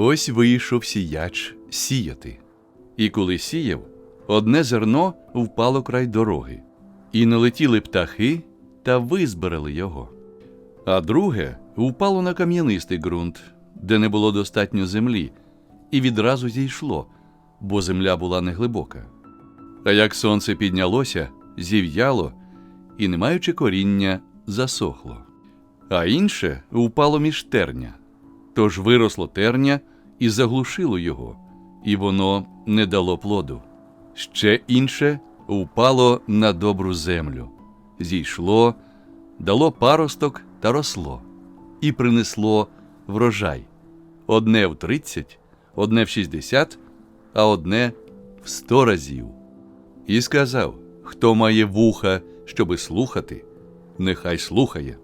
Ось вийшов сіяч сіяти. І коли сіяв, одне зерно впало край дороги, і налетіли птахи та визбирали його. А друге впало на кам'янистий ґрунт, де не було достатньо землі, і відразу зійшло, бо земля була неглибока. А як сонце піднялося, зів'яло і, не маючи коріння, засохло. А інше впало між терня. Тож виросло терня і заглушило його, і воно не дало плоду. Ще інше впало на добру землю, зійшло, дало паросток та росло, і принесло врожай одне в тридцять, одне в шістдесят, а одне в сто разів. І сказав: Хто має вуха, щоби слухати, нехай слухає.